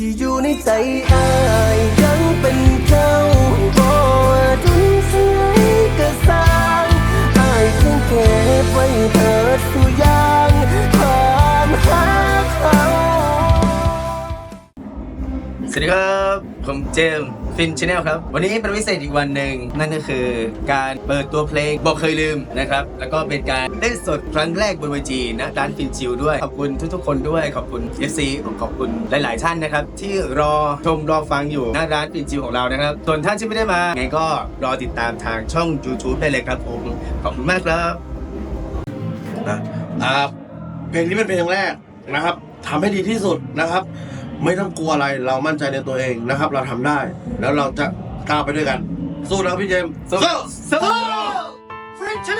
ที่อยู่ในใจอายยังเป็นเจ้าบ่ดุนสายกระสางอายคงเก็บไว้เถิดสุยา สวัสดีครับ ผมเจมส์ฟินชาแนลครับ วันนี้เป็นพิเศษอีกวันหนึ่ง นั่นก็คือการเปิดตัวเพลงบอกเคยลืมนะครับ แล้วก็เป็นการเล่นสดครั้งแรกบนเวทีนะร้านฟินชิลด้วย ขอบคุณทุกๆคนด้วย ขอบคุณ FC ขอบคุณหลาย ๆ ท่านนะครับ ที่รอชมรอฟังอยู่หน้าร้านฟินชิลของเรานะครับ ส่วนท่านที่ไม่ได้มาไงก็รอติดตามทางช่อง YouTube ได้เลยครับผม ขอบคุณมากครับนะอ่าเพลงนี้เป็นเพลงแรกนะครับทำให้ดีที่สุดนะครับ ไม่ต้องกลัวอะไรเรามั่นใจในตัวเองนะครับ เราทำได้ แล้วเราจะก้าวไปด้วยกัน สู้นะพี่เจมส์สู้สู้ฟิช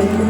ยั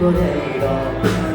นี้บ่ไ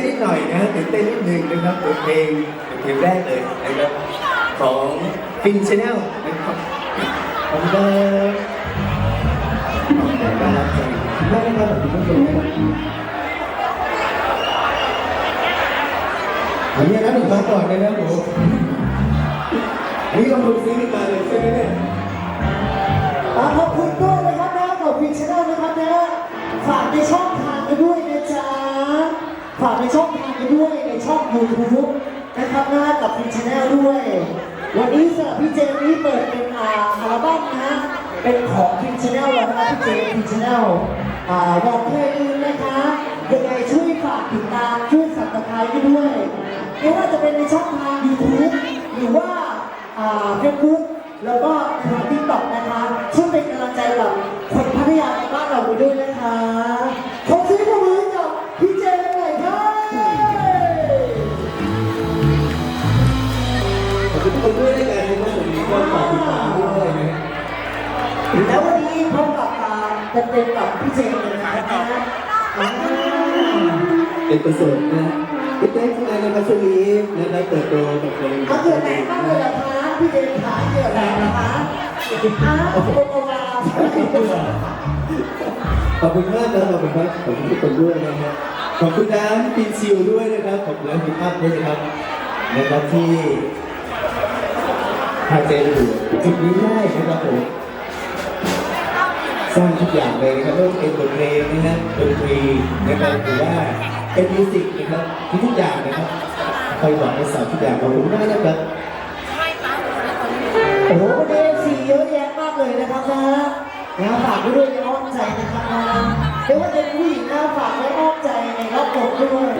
นเต้นนิดหน่อยนะตื่นเต้นนิดนึงนะครับเป็นเพลงเป็นเพลงแรกเลยนะครับของฟินชาแนลนะครับขอบคุณครับขอบคุณครับน่ารักจังน่ารักมากขอบคุณทุกคนนะครับอันนี้นะหนึ่งมาก่อนเลยนะผมอัน ช่องยูทูบนะครับนะกับฟินชาแนลด้วย วันนี้สำหรับพี่เจมส์นี้เปิดเป็นอาอัลบั้มนะ เป็นของฟินชาแนลแล้วนะครับพี่เจมส์ฟินชแนลอ่าบอกเพลงอื่นนะคะยังไงช่วยฝากติดตามช่วยสับสไครต์ด้วยไม่ว่าจะเป็นในช่องทาง YouTube หรือว่าอ่าเฟซบุ๊กแล้วก็ทางทิกตอก อ่าเต็มๆกับพี่เจเลยนะคะอ่าเป็นประเสริฐนะเป็นได้ทำงานนะครับช่วงนี้นะครับเติบโตกับเพลงเอาเกิดแรงมากเลยเหรอคะพี่เจขาเกิดแรงนะคะอ้าวโอ้โหว้าวขอบคุณมากครับขอบคุณครับขอบคุณทุกคนด้วยนะฮะขอบคุณน้ำปินซิลด้วยนะครับขอบคุณน้ำปินอัพด้วยนะครับนะครับที่พาเจนอยู่จุดนี้ได้นะครับผม สร้างทุกอย่างเลยนะครับไม่ว่าจะเป็นบทเพลงนะฮะดนตรีนะครับหรือว่าเป็นมิวสิกนะครับทุกๆอย่างนะครับคอยบอกให้สาวทุกอย่างขอบคุณมากนะครับโอ้โหวันนี้สีเยอะแยะมากเลยนะครับนะนะฝากไว้ด้วยในอ้อมใจนะครับนะไม่ว่าจะเป็นผู้หญิงนะฝากไว้อ้อมใจในรอบกบด้วย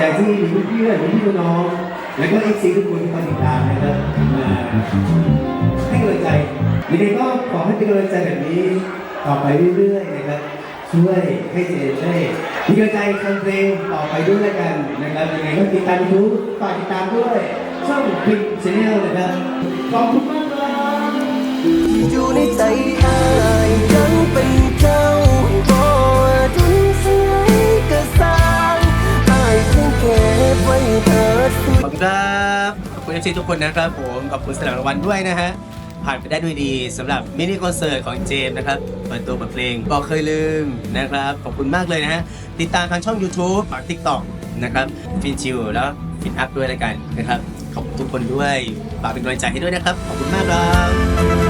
ใจที่มีเพื่อนมีพี่น้อง แล้วก็เอฟซีทุกคนที่ติดตามนะครับมาให้กำลังใจยังไงก็ขอให้เป็นกำลังใจแบบนี้ต่อไปเรื่อยๆนะครับ ช่วยให้เจนได้มีกำลังใจทำเพลงต่อไปด้วยแล้วกันนะครับยังไงก็ติดตามยูทูบฝากติดตามด้วยช่องพิมพ์ชาแนลนะครับขอบคุณ ซีทุกคนนะครับผมขอบคุณสำหรับรางวัลด้วยนะฮะผ่านไปได้ด้วยดีสำหรับมินิคอนเสิร์ตของเจมส์นะครับเปิดตัวบทเพลงบอกเคยลืมนะครับ ขอบคุณมากเลยนะฮะ ติดตามทางช่อง YouTube ฝาก TikTok นะครับฟินชิวแล้วฟินอัพด้วยแล้วกันนะครับ ขอบคุณทุกคนด้วยฝากเป็นกำลังใจให้ด้วยนะครับ ขอบคุณมากครับ